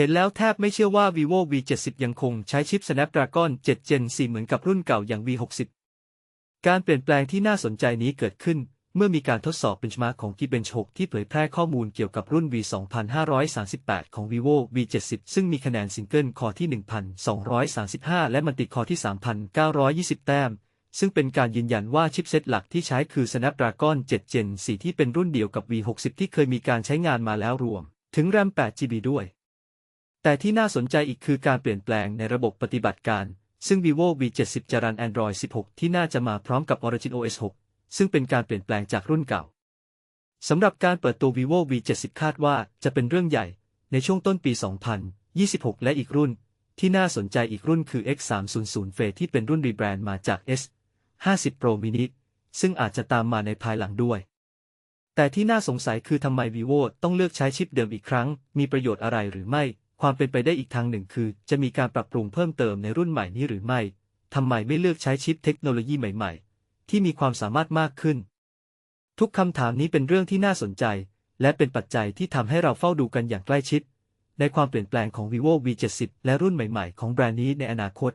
เห็นแล้วแทบไม่เชื่อว่า vivo v 7 0ยังคงใช้ชิป Snapdragon 7 Gen 4เหมือนกับรุ่นเก่าอย่าง v 6 0การเปลี่ยนแปลงที่น่าสนใจนี้เกิดขึ้น เมื่อมีการทดสอบ benchmark ของ Geekbench 6 ที่เผยแพร่ข้อมูลเกี่ยวกับรุ่น V 2538 ของ vivo v 7 0ซึ่งมีคะแนนซิงเกิลคอที่ 1,235 และมัลติคอที่ 3,920 แต้มซึ่งเป็นการยืนยันว่าชิปเซตหลักที่ใช้คือ Snapdragon 7 Gen 4 ที่เป็นรุ่นเดียวกับ V 6 0 ที่เคยมีการใช้งานมาแล้วรวม ถึง RAM 8 GB ด้วย แต่ที่น่าสนใจอีกคือการเปลี่ยนแปลงในระบบปฏิบัติการ ซึ่ง vivo v 7 0จะรัน Android 16 ที่น่าจะมาพร้อมกับ Origin OS 6 ซึ่งเป็นการเปลี่ยนแปลงจากรุ่นเก่าสำหรับการเปิดตัว vivo v 7 0คาดว่าจะเป็นเรื่องใหญ่ในช่วงต้นปี 2026 และอีกรุ่น ที่น่าสนใจอีกรุ่นคือ X 3 0 0 f a ที่เป็นรุ่นรีแบรนด์มาจาก S 50 Pro Mini ซึ่งอาจจะตามมาในภายหลังด้วย แต่ที่น่าสงสัยคือทำไม vivo ต้องเลือกใช้ชิปเดิมอีกครั้ง มีประโยชน์อะไรหรือไม่ ความเป็นไปได้อีกทางหนึ่งคือ จะมีการปรับปรุงเพิ่มเติมในรุ่นใหม่นี้หรือไม่ทำไมไม่เลือกใช้ชิปเทคโนโลยีใหม่ ๆ ที่มีความสามารถมากขึ้น ทุกคำถามนี้เป็นเรื่องที่น่าสนใจ และเป็นปัจจัยที่ทำให้เราเฝ้าดูกันอย่างใกล้ชิด ในความเปลี่ยนแปลงของ vivo v 7 0 และรุ่นใหม่ ๆ ของแบรนด์นี้ในอนาคต